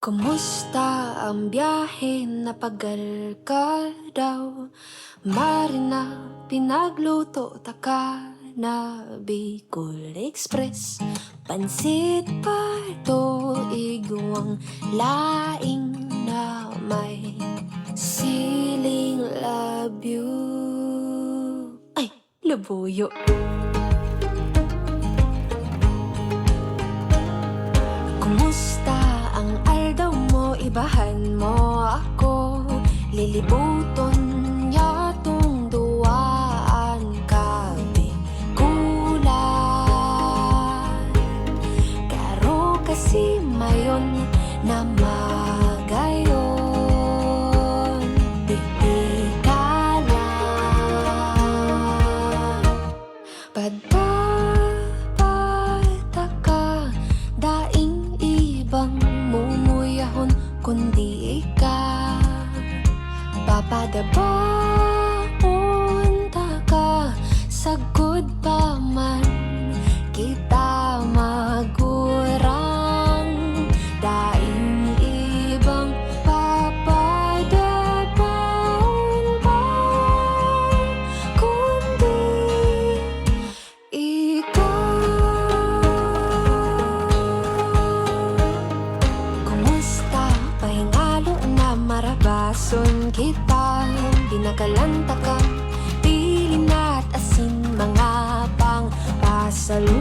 Kumusta ang biyahe? Napagal ka daw? Marina, pinagluto taka na Bicol Express. Pansit pa to igwang laing na may Siling love you Ay, labuyo Mo ako Lilibuton yatong duwaan kabi kulan Karo kasi mayon na magayon the Binagalanta ka at asin mga pang pasalu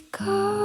because